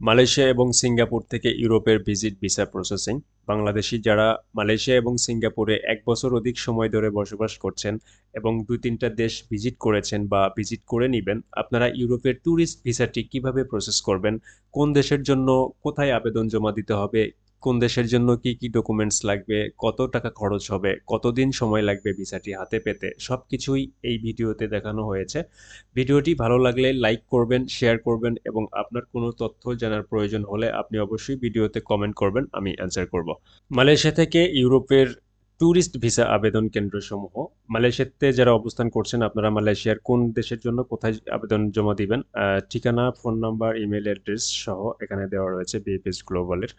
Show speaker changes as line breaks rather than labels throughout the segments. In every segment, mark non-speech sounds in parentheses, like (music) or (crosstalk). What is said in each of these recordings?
Malaysia এবং Singapore থেকে ইউরোপের ভিজিট ভিসা প্রসেসিং। বাংলাদেশি যারা মালয়েশিয়া এবং সিঙ্গাপুরে এক বছর অধিক সময় ধরে বসবাস করছেন এবং দুই তিনটা দেশ ভিজিট করেছেন বা ভিজিট করে নেবেন, আপনারা ইউরোপের ট্যুরিস্ট ভিসাটি কীভাবে প্রসেস করবেন, কোন দেশের জন্য কোথায় আবেদন জমা দিতে হবে কোন দেশের জন্য কি কি ডকুমেন্টস লাগবে, কত টাকা খরচ হবে, কতদিন সময় লাগবে ভিসাটি হাতে পেতে সব কিছুই এই ভিডিওতে দেখানো হয়েছে। ভিডিওটি ভালো লাগলে লাইক করবেন শেয়ার করবেন এবং আপনার কোনো তথ্য জানার প্রয়োজন হলে আপনি অবশ্যই ভিডিওতে কমেন্ট করবেন, আমি অ্যান্সার করব। মালয়েশিয়া থেকে ইউরোপের ট্যুরিস্ট ভিসা আবেদন কেন্দ্রসমূহ, মালয়েশিয়াতে যারা অবস্থান করছেন, আপনারা মালয়েশিয়ার কোন দেশের জন্য কোথায় আবেদন জমা দিবেন? ঠিকানা ফোন নাম্বার ইমেল অ্যাড্রেস সহ এখানে দেওয়া রয়েছে বিএপিএস গ্লোবালের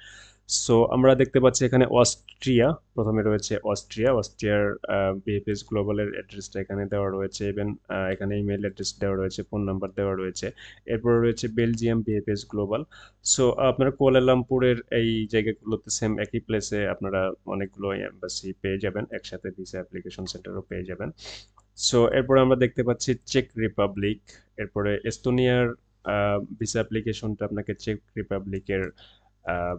সো আমরা দেখতে পাচ্ছি এখানে অস্ট্রিয়া, প্রথমে রয়েছে অস্ট্রিয়া। অস্ট্রিয়ার বিএপিএস গ্লোবালের অ্যাড্রেসটা এখানে দেওয়া রয়েছে। ইভেন এখানে ইমেল অ্যাড্রেস দেওয়া রয়েছে ফোন নাম্বার দেওয়া রয়েছে। এরপর রয়েছে বেলজিয়াম বিএপিএস গ্লোবাল সো আপনারা কোয়ালালামপুরের এই জায়গাগুলোতে সেম একই প্লেসে আপনারা অনেকগুলো এম্বাসি পেয়ে যাবেন। একসাথে ভিসা অ্যাপ্লিকেশন সেন্টারও পেয়ে যাবেন। সো এরপরে আমরা দেখতে পাচ্ছি চেক রিপাবলিক এরপরে এস্তোনিয়ার ভিসা অ্যাপ্লিকেশনটা আপনাকে চেক রিপাবলিকের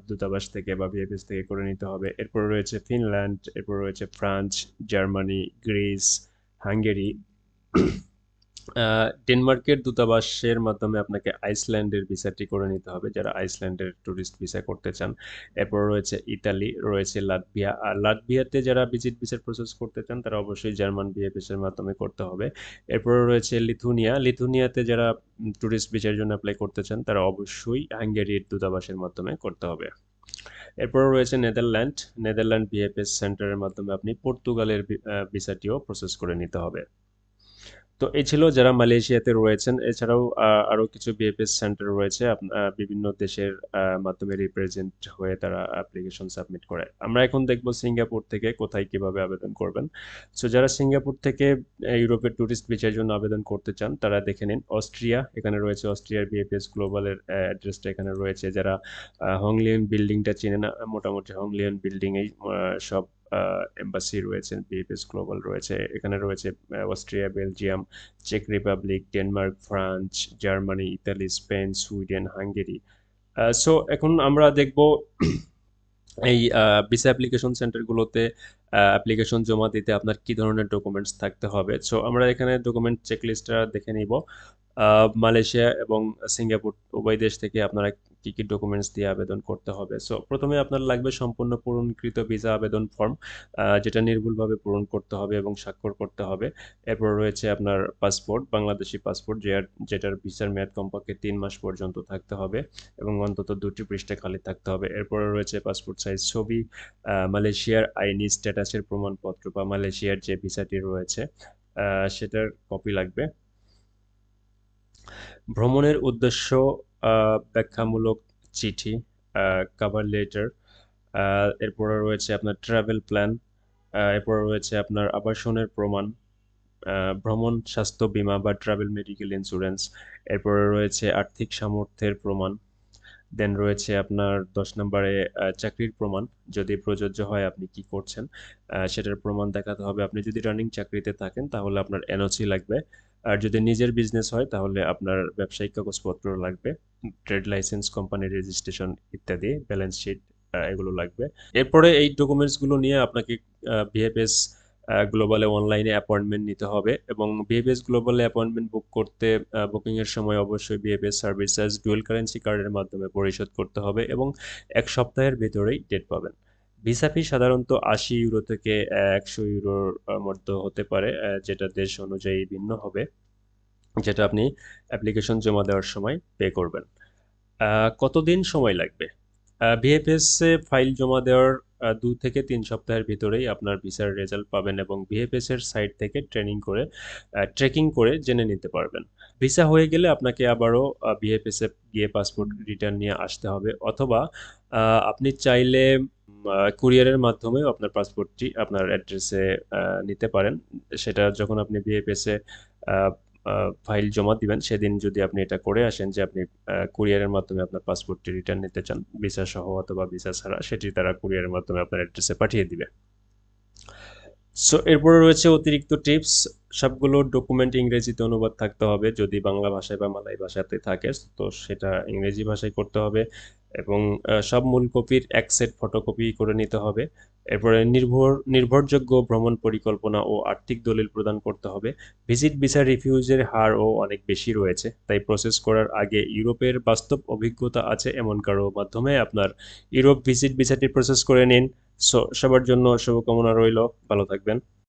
দূতাবাস থেকে বা ভিএফএস থেকে করে নিতে হবে। এরপর রয়েছে ফিনল্যান্ড, এরপর রয়েছে ফ্রান্স, জার্মানি, গ্রিস, হাঙ্গেরি। ডেনমার্কের দূতাবাসের মাধ্যমে আপনাকে আইসল্যান্ডের ভিসাটি করে নিতে হবে, যারা আইসল্যান্ডের ট্যুরিস্ট ভিসা করতে চান। এরপর রয়েছে ইতালি, রয়েছে লাটভিয়া। আর লাটভিয়াতে যারা ভিজিট ভিসার প্রসেস করতে চান, তারা অবশ্যই জার্মান ভিএফএস এর মাধ্যমে করতে হবে। এরপর রয়েছে লিথুনিয়া। লিথুনিয়াতে যারা ট্যুরিস্ট ভিসার জন্য অ্যাপ্লাই করতে চান, তারা অবশ্যই হাঙ্গেরির দূতাবাসের মাধ্যমে করতে হবে। এরপর রয়েছে নেদারল্যান্ড। নেদারল্যান্ড ভিএফএস সেন্টারের মাধ্যমে আপনি পর্তুগালের ভিসাটিও প্রসেস করে নিতে হবে। তো এই ছিল যারা মালয়েশিয়াতে রয়েছেন। এছাড়াও আহ, আরও কিছু বিএফএস সেন্টার রয়েছে। বিভিন্ন দেশের মাধ্যমে রিপ্রেজেন্ট হয়ে তারা অ্যাপ্লিকেশন সাবমিট করে। আমরা এখন দেখব সিঙ্গাপুর থেকে কোথায় কীভাবে আবেদন করবেন। সো যারা সিঙ্গাপুর থেকে ইউরোপের ট্যুরিস্ট ভিসার জন্য আবেদন করতে চান তারা দেখে নিন। অস্ট্রিয়া এখানে রয়েছে অস্ট্রিয়ার বিএফএস গ্লোবালের অ্যাড্রেসটা এখানে রয়েছে। যারা হংলিয়ন বিল্ডিংটা চেনে না মোটামুটি হংলিয়ন বিল্ডিং এই সব এম্বাসি রয়েছে বিএফএস গ্লোবাল রয়েছে, এখানে রয়েছে Austria Belgium check Republic Denmark France Germany Italy Spain Sweden Hungary so এখন আমরা দেখব (clears throat) এই ভিসা অ্যাপ্লিকেশন সেন্টারগুলোতে অ্যাপ্লিকেশন জমা দিতে আপনার কি ধরনের ডকুমেন্টস থাকতে হবে। সো আমরা এখানে ডকুমেন্ট চেকলিস্টটা দেখে নিব। মালয়েশিয়া এবং সিঙ্গাপুর উভয় দেশ থেকে আপনারা কি কি ডকুমেন্টস দিয়ে আবেদন করতে হবে? সো প্রথমে আপনার লাগবে সম্পূর্ণ পূরণকৃত ভিসা আবেদন ফর্ম যেটা নির্ভুলভাবে পূরণ করতে হবে এবং স্বাক্ষর করতে হবে। এরপর রয়েছে আপনার পাসপোর্ট বাংলাদেশি পাসপোর্ট যেটার ভিসার মেয়াদ কমপক্ষে তিন মাস পর্যন্ত থাকতে হবে এবং অন্তত দুটি পৃষ্ঠা খালি থাকতে হবে। এরপরে রয়েছে পাসপোর্ট সাইজ ছবি মালয়েশিয়ার আইনি স্ট্যাটাসের প্রমাণপত্র বা মালয়েশিয়ার যে ভিসাটি রয়েছে সেটার কপি লাগবে। ভ্রমণের উদ্দেশ্য ব্যাখ্যামূলক চিঠি কভার লেটার এরপরে রয়েছে আপনার ট্রাভেল প্ল্যান এরপর রয়েছে আপনার আবাসনের প্রমাণ ভ্রমণ, স্বাস্থ্য বীমা বা ট্রাভেল মেডিকেল ইন্স্যুরেন্স এরপরে রয়েছে আর্থিক সামর্থ্যের প্রমাণ দেন রয়েছে আপনার দশ নম্বরে চাকরির প্রমাণ, যদি প্রযোজ্য হয় আপনি কি করছেন সেটার প্রমাণ দেখাতে হবে। আপনি যদি রানিং চাকরিতে থাকেন তাহলে আপনার এনওসি লাগবে আর যদি নিজের বিজনেস হয়, তাহলে আপনার ব্যবসায়িক কাগজপত্র লাগবে ট্রেড লাইসেন্স কোম্পানির রেজিস্ট্রেশন ইত্যাদি ব্যালেন্স শিট এগুলো লাগবে। এরপরে এই ডকুমেন্টসগুলো নিয়ে আপনাকে ভিএফএস গ্লোবালে অনলাইনে অ্যাপয়েন্টমেন্ট নিতে হবে এবং বিএফএস গ্লোবালে অ্যাপয়েন্টমেন্ট বুক করতে বুকিং এর সময় অবশ্যই বিএফএস সার্ভিসেস ডুয়েল কারেন্সি কার্ডের মাধ্যমে পরিশোধ করতে হবে এবং এক সপ্তাহের ভেতরেই ডেট পাবেন। ভিসা ফি সাধারণত আশি ইউরো থেকে একশো ইউরোর মধ্যে হতে পারে যেটা দেশ অনুযায়ী ভিন্ন হবে, যেটা আপনি অ্যাপ্লিকেশন জমা দেওয়ার সময় পে করবেন। কতদিন সময় লাগবে? ভিএফএস এ ফাইল জমা দেওয়ার দু থেকে তিন সপ্তাহের ভিতরেই আপনার ভিসার রেজাল্ট পাবেন এবং ভিএফএস এর সাইট থেকে ট্রেনিং করে ট্রেকিং করে জেনে নিতে পারবেন। ভিসা হয়ে গেলে আপনাকে আবারও ভিএফএস এ গিয়ে পাসপোর্ট রিটার্ন নিয়ে আসতে হবে, অথবা আপনি চাইলে কুরিয়ারের মাধ্যমে আপনার পাসপোর্টটি আপনার অ্যাড্রেসে নিতে পারেন। সেটা যখন আপনি বিএপিএসে ফাইল জমা দিবেন, সেদিন যদি আপনি এটা করে আসেন যে আপনি কুরিয়ারের মাধ্যমে আপনার পাসপোর্টটি রিটার্ন নিতে চান ভিসা সহ অথবা ভিসা ছাড়া, সেটি তারা কুরিয়ারের মাধ্যমে আপনার অ্যাড্রেসে পাঠিয়ে দিবে। সো এরপরে রয়েছে অতিরিক্ত টিপস সবগুলো ডকুমেন্ট ইংরেজিতে অনুবাদ থাকতে হবে, যদি বাংলা ভাষায় বা মালাই ভাষাতে থাকে, তো সেটা ইংরেজি ভাষায় করতে হবে এবং সব মূল কপির এক সেট ফটোকপি করে নিতে হবে। এরপরে নির্ভর, নির্ভরযোগ্য ভ্রমণ পরিকল্পনা ও আর্থিক দলিল প্রদান করতে হবে। ভিজিট ভিসা রিফিউজের হারও অনেক বেশি রয়েছে, তাই প্রসেস করার আগে ইউরোপের বাস্তব অভিজ্ঞতা আছে এমন কারও মাধ্যমে। আপনার ইউরোপ ভিজিট ভিসাটি প্রসেস করে নিন। সো সবার জন্য শুভকামনা রইল। ভালো থাকবেন।